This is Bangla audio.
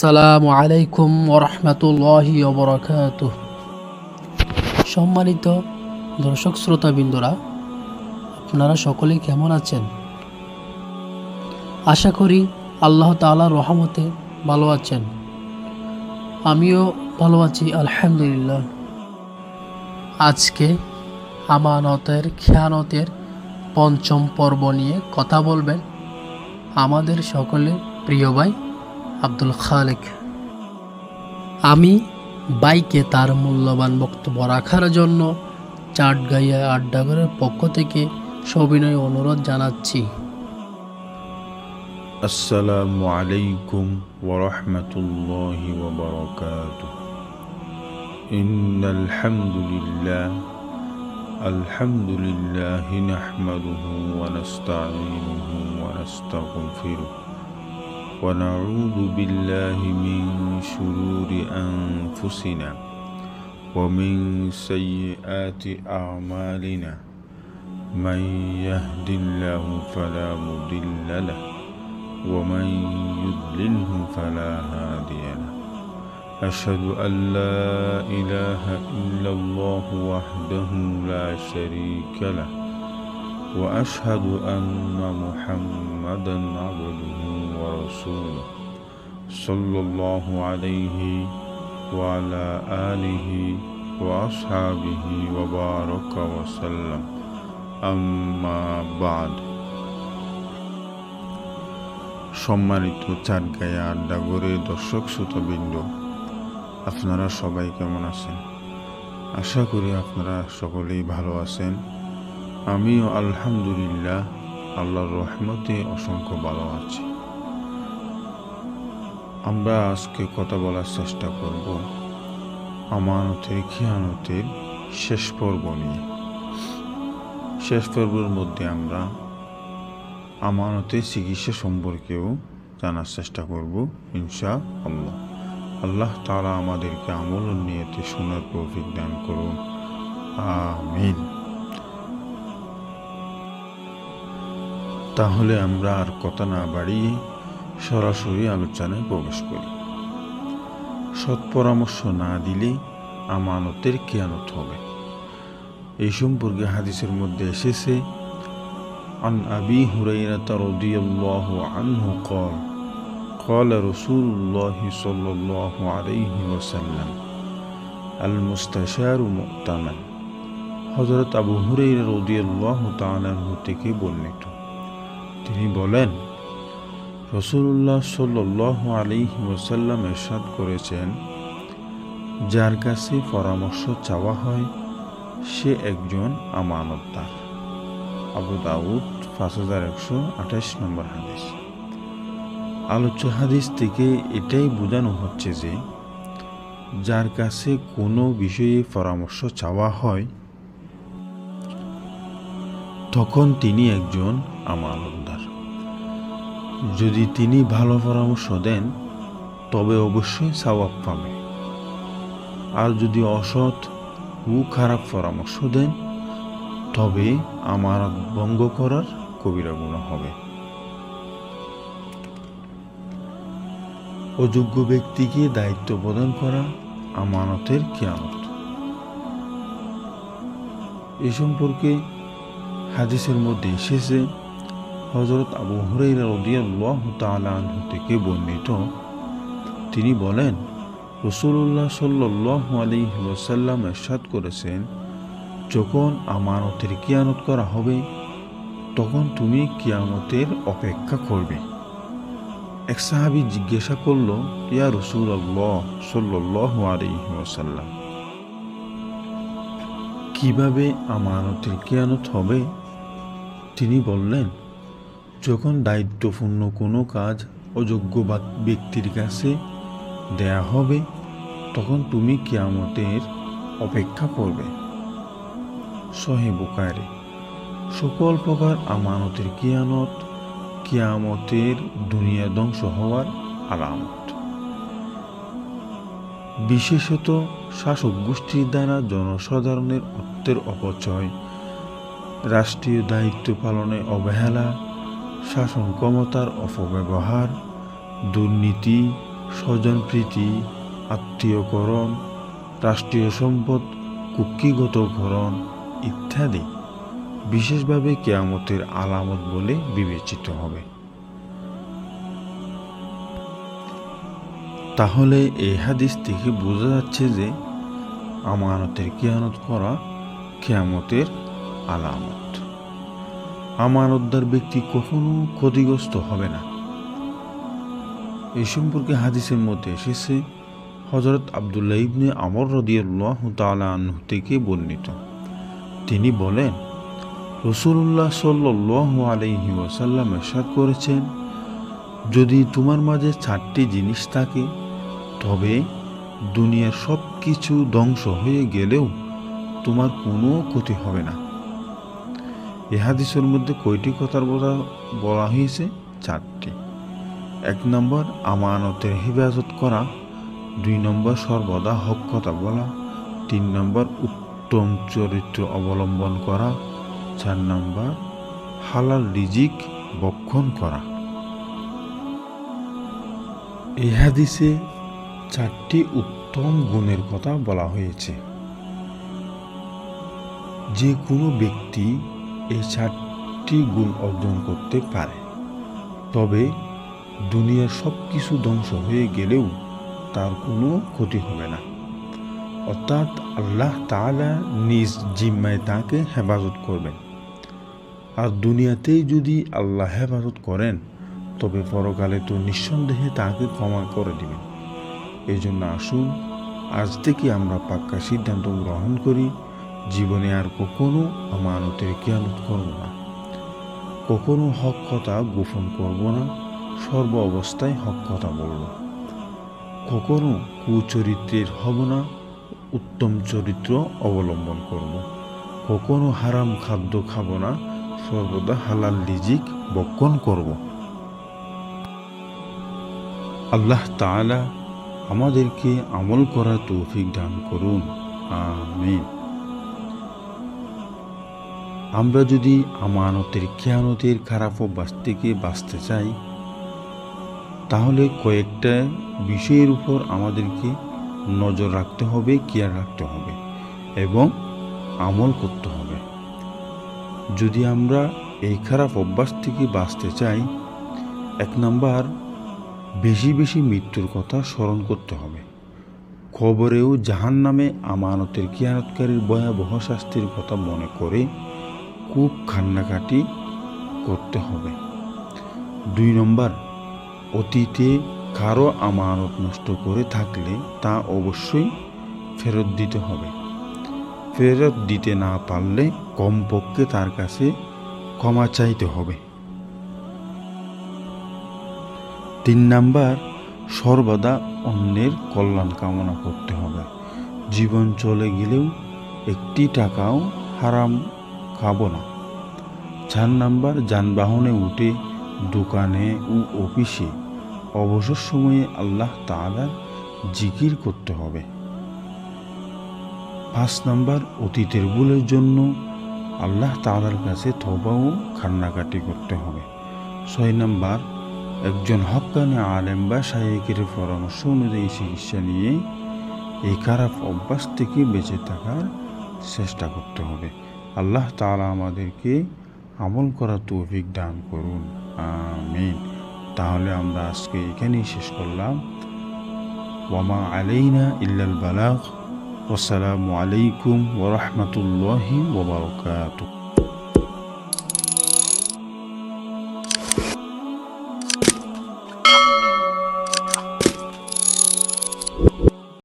আসসালামু আলাইকুম ওরহমতুল্লাহি ওবরাকাত সম্মানিত দর্শক শ্রোতাবৃন্দরা, আপনারা সকলে কেমন আছেন? আশা করি আল্লাহ তাআলার রহমতে ভালো আছেন। আমিও ভালো আছি, আলহামদুলিল্লাহ। আজকে আমানতের, খেয়ানতের পঞ্চম পর্ব নিয়ে কথা বলবেন আমাদের সকলে প্রিয় ভাই আব্দুল খালেক আমি বাইকে তার মূল্যবান বক্তব্য রাখার জন্য চাটগাইয়া আড্ডাঘরের পক্ষ থেকে সবিনয় অনুরোধ জানাচ্ছি السلام عليكم ورحمة الله وبركاته إن الحمد لله الحمد لله نحمده ونستعينه ونستغفره ونعوذ بالله من شرور أنفسنا ومن سيئات أعمالنا. من يهد الله فلا مضل له ومن يضلله فلا هادي له. أشهد أن لا إله إلا الله وحده لا شريك له. وأشهد أن محمدا عبده ورسوله صلى الله عليه وعلى آله وأصحابه وبارك وسلم أما بعد সম্মানিত চাটগায়া আড্ডাগরে দর্শক শ্রোতবৃন্দ আপনারা সবাই কেমন আছেন আশা করি আপনারা সকলেই ভালো আছেন আমিও আলহামদুলিল্লাহ আল্লাহর রহমতে অসংখ্য ভালো আছি। আমরা আজকে কথা বলার চেষ্টা করব আমানতের খেয়ানতের শেষ পর্ব নিয়ে। শেষ পর্বের মধ্যে আমরা আমানতের চিকিৎসা সম্পর্কেও জানার চেষ্টা করব ইনশা আল্লাহ আল্লাহ তারা আমাদেরকে আমল ও নিয়তে শোনার তৌফিক দান করুন। আমিন। তাহলে আমরা আর কথা না বাড়িয়ে সরাসরি আলোচনায় প্রবেশ করি সৎ পরামর্শ না দিলে আমানতের কেয়ানত হবে এই সম্পর্কে হাদিসের মধ্যে এসেছে عن أبي هريرة رضي الله عنه قال قال رسول الله صلى الله عليه وسلم المستشار مؤتمن হজরত আবু হুরাইরা রদিয়াল্লাহ তাআলাহু থেকে বর্ণিত তিনি বলেন রসুল্লাহ সাল্লাহ আলী ওয়াসাল্লাম এরশাদ করেছেন, যার কাছে পরামর্শ চাওয়া হয়, সে একজন আমানতদার। আবু দাউদ, পাঁচ হাজার একশো আঠাশ নম্বর হাদিস। আলোচ্য হাদিস থেকে এটাই বোঝানো হচ্ছে যে, যার কাছে কোনো বিষয়ে পরামর্শ চাওয়া হয়, তখন তিনি একজন আমানতদার যদি তিনি ভালো পরামর্শ দেন, তবে অবশ্যই সওয়াব পাবে। আর যদি অসৎ ও খারাপ পরামর্শ দেন, তবে আমার ভঙ্গ করার কবিরা গুণ হবে। অযোগ্য ব্যক্তিকে দায়িত্ব প্রদান করা আমানতের কেয়ামত। এ সম্পর্কে হাদিসের মধ্যে এসেছে হজরত আবু হুরাইরা রদিয়াল্লাহ থেকে বর্ণিত, তিনি বলেন রসুল্লাহ সাল্লাহ আলী ওসাল্লাম এরশাদ করেছেন, যখন আমানতের কিয়ানত করা হবে, তখন তুমি কিয়ামতের অপেক্ষা করবে। এক সাহাবি জিজ্ঞাসা করল, ইয়া রসুল আল্লাহ সাল্লাহ আলিহাসাল্লাম কীভাবে আমানতের কিয়ানত হবে? তিনি বললেন যখন দায়িত্বপূর্ণ কোনো কাজ অযোগ্য ব্যক্তির কাছে দেয়া হবে, তখন তুমি কিয়ামতের অপেক্ষা করবে। সহে বুকারে সকল প্রকার আমানতের কিয়ানত কিয়ামতের দুনিয়া ধ্বংস হওয়ার আলামত। বিশেষত শাসক গোষ্ঠীর দ্বারা জনসাধারণের অর্থের অপচয়, রাষ্ট্রীয় দায়িত্ব পালনে অবহেলা শাসন ক্ষমতার অপব্যবহার, দুর্নীতি, স্বজনপ্রীতি, আত্মীয়করণ, রাষ্ট্রীয় সম্পদ কুক্ষিগতকরণ ইত্যাদি বিশেষভাবে কেয়ামতের আলামত বলে বিবেচিত হবে। তাহলে এই হাদিস থেকে বোঝা যাচ্ছে যে আমানতের কেয়ানত করা কেয়ামতের আলামত। আমানতদার ব্যক্তি কখনো ক্ষতিগ্রস্ত হবে না। এই সম্পর্কে হাদিসের মধ্যে এসেছে হজরত আবদুল্লাহ ইবনে আমর রদিয়াল্লাহ তাআলা আনহু থেকে বর্ণিত। তিনি বলেন রসুল্লাহ সাল্লাহ আলহি ওয়াসাল্লাম এরশাদ করেছেন, যদি তোমার মাঝে চারটি জিনিস থাকে, তবে দুনিয়ার সব কিছু ধ্বংস হয়ে গেলেও তোমার কোনো ক্ষতি হবে না। এ হাদিসের মধ্যে কয়টি কথার বলা বলা হয়েছে? চারটি। এক নম্বর, আমানতের হেফাজত করা। দুই নম্বর, সর্বদা হক কথা বলা। তিন নম্বর, উত্তম চরিত্র অবলম্বন করা। চার নম্বর, হালাল রিজিক বক্ষণ করা। এই হাদিসে চারটি উত্তম গুণের কথা বলা হয়েছে। যে কোনো ব্যক্তি এই চারটি গুণ অর্জন করতে পারে। তবে দুনিয়ার সব কিছু ধ্বংস হয়ে গেলেও তার কোনো ক্ষতি হবে না। অর্থাৎ আল্লাহ তালা নিজ জিম্মায় তাকে হেফাজত করবেন। আর দুনিয়াতেই যদি আল্লাহ হেফাজত করেন, তবে পরকালে তো নিঃসন্দেহে তাকে ক্ষমা করে দিবেন। এই জন্য আসুন, আজ থেকে আমরা পাক্কা সিদ্ধান্ত গ্রহণ করি। জীবনে আর কখনো আমানতের জ্ঞানত করব না। কখনো হক কথা গোপন করব না, সর্ব অবস্থায় হক কথা বলব। কখনো কুচরিত্রের হব না, উত্তম চরিত্র অবলম্বন করব। কখনো হারাম খাদ্য খাব না, সর্বদা হালাল লিজিক বক্ষণ করব। আল্লাহ তাআলা আমাদেরকে আমল করার তৌফিক দান করুন। আমিন। আমরা যদি আমানতের খেয়ানতের খারাপ অভ্যাস থেকে বাঁচতে চাই, তাহলে কয়েকটা বিষয়ের উপর আমাদেরকে নজর রাখতে হবে কেয়ার রাখতে হবে এবং আমল করতে হবে। যদি আমরা এই খারাপ অভ্যাস থেকে বাঁচতে চাই, এক নাম্বার, বেশি বেশি মৃত্যুর কথা স্মরণ করতে হবে। খবরেও জাহান নামে আমানতের কিয়ানতকারীর ভয়াবহ শাস্তির কথা মনে করে খুব কান্নাকাটি করতে হবে। দুই নম্বর, অতীতে কারও আমানত নষ্ট করে থাকলে তা অবশ্যই ফেরত দিতে হবে। ফেরত দিতে না পারলে কমপক্ষে তার কাছে ক্ষমা চাইতে হবে। তিন নাম্বার, সর্বদা অন্যের কল্যাণ কামনা করতে হবে। জীবন চলে গেলেও একটি টাকাও হারাম খাব না। চার নাম্বার, যানবাহনে উঠে দোকানে ও অফিসে অবসর সময়ে আল্লাহ তাআলার জিকির করতে হবে। পাঁচ নাম্বার, অতীতের ভুলের জন্য আল্লাহ তাআলার কাছে তবা ও কান্নাকাটি করতে হবে। ছয় নাম্বার, একজন হক্কানে আলেম বা শায়েকের পরামর্শ অনুযায়ী চিকিৎসা নিয়ে এই খারাপ অভ্যাস থেকে বেঁচে থাকার চেষ্টা করতে হবে। আল্লাহ তাআলা আমাদেরকে আমল করার তৌফিক দান করুন। আমিন। তাহলে আমরা আজকে এখানেই শেষ করলাম। ওয়ামা আলাইনা ইল্লাল বালাগ। ওয়াসসালামু আলাইকুম ওরহমতুল্লাহি ওবরকাতুহ